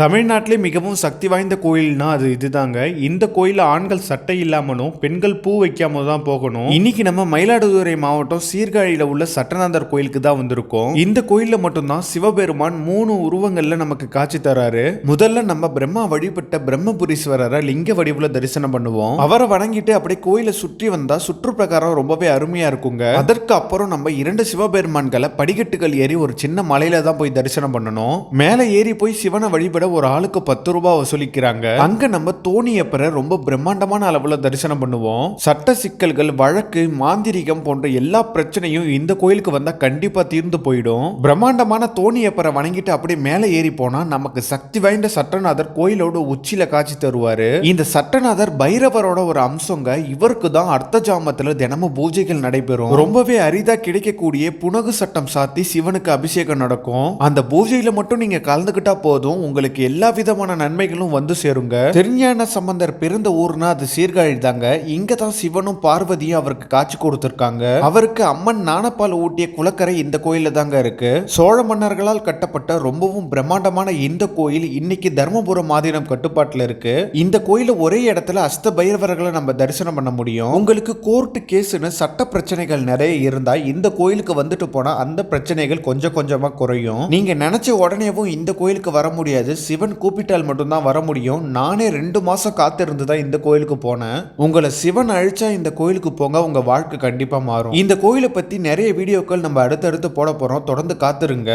தமிழ்நாட்டிலே மிகவும் சக்தி வாய்ந்த கோயில்னா அது இதுதாங்க. இந்த கோயிலில் ஆண்கள் சட்டை இல்லாமலும் பெண்கள் பூ வைக்காம தான் போகணும். இன்னைக்கு நம்ம மயிலாடுதுறை மாவட்டம் சீர்காழியில உள்ள சட்டநாதர் கோயிலுக்கு தான் வந்திருக்கோம். இந்த கோயிலில் மட்டும்தான் சிவபெருமான் மூணு உருவங்கள்ல நமக்கு காட்சி தராரு. முதல்ல நம்ம பிரம்மா வழிபட்ட பிரம்மபுரீஸ்வரரை லிங்க வடிவுல தரிசனம் பண்ணுவோம். அவரை வணங்கிட்டு அப்படியே கோயிலை சுற்றி வந்தா சுற்றுப்பிரகாரம் ரொம்பவே அருமையா இருக்குங்க. அதற்கு அப்புறம் நம்ம இரண்டு சிவபெருமான்களை படிக்கட்டுகள் ஏறி ஒரு சின்ன மலையில தான் போய் தரிசனம் பண்ணணும். மேலே ஏறி போய் சிவனை வழிபட ஒரு ஆளுக்கு பத்து ரூபாய் வசூலிக்கிறாங்க. அங்க நம்ம தோணியப்பரை ரொம்ப பிரம்மாண்டமான அளவுல தரிசனம் பண்ணுவோம். சட்ட சிக்கல்கள் வழக்கு மாந்திரிகம் போன்ற எல்லா பிரச்சனையும் இந்த கோயிலுக்கு வந்தா கண்டிப்பா தீர்ந்து போயிடும். பிரம்மாண்டமான தோணியப்பரை வணங்கிட்டு அப்படியே மேலே ஏறி போனா நமக்கு சக்தி வாய்ந்த சட்டநாதர் கோயிலோட உச்சியில காட்சி தருவாரு. இந்த சட்டநாதர் பைரவரோட ஒரு அம்சங்க இவருக்கு தான் அர்த்த ஜாமத்துல தினமும் பூஜைகள் நடைபெறும். ரொம்பவே அரிதா கிடைக்கக்கூடிய புனகு சட்டம் சாத்தி சிவனுக்கு அபிஷேகம் நடக்கும். அந்த பூஜையில மட்டும் நீங்க கலந்துக்கிட்டா போதும் உங்களுக்கு எல்லா விதமான நன்மைகளும் வந்து சேருங்க. திருஞான சம்பந்தர் பிறந்த ஊர்னா அது சீர்காழி தாங்க இங்க தான் சிவனும் பார்வதியும் அவருக்கு காட்சி கொடுத்திருக்காங்க. அவருக்கு அம்மன் நாணப்பால் ஊட்டிய குளக்கரை இந்த கோயில தாங்க இருக்கு. சோழ மன்னர்களால் கட்டப்பட்ட ரொம்பவும் பிரம்மாண்டமான இந்த கோயில் இன்னைக்கு தர்மபுரம் மாதிரம் கட்டுப்பாட்டுல இருக்கு. இந்த கோயில ஒரே இடத்துல அஸ்த பைரவர்களை நம்ம தரிசனம் பண்ண முடியும். உங்களுக்கு கோர்ட்டு கேஸ்னு சட்ட பிரச்சனைகள் நிறைய இருந்தா இந்த கோயிலுக்கு வந்துட்டு போனா அந்த பிரச்சனைகள் கொஞ்சம் கொஞ்சமா குறையும். நீங்க நினைச்ச உடனேவும் இந்த கோயிலுக்கு வர முடியாது. சிவன் கூப்பிட்டால் மட்டும்தான் வர முடியும். நானே ரெண்டு மாசம் காத்திருந்து தான் இந்த கோயிலுக்கு போனேன். உங்களை சிவன் அழிச்சா இந்த கோயிலுக்கு போங்க உங்க வாழ்க்கை கண்டிப்பா மாறும். இந்த கோயிலை பத்தி நிறைய வீடியோக்கள் நம்ம அடுத்தடுத்து போட போறோம். தொடர்ந்து காத்துருங்க.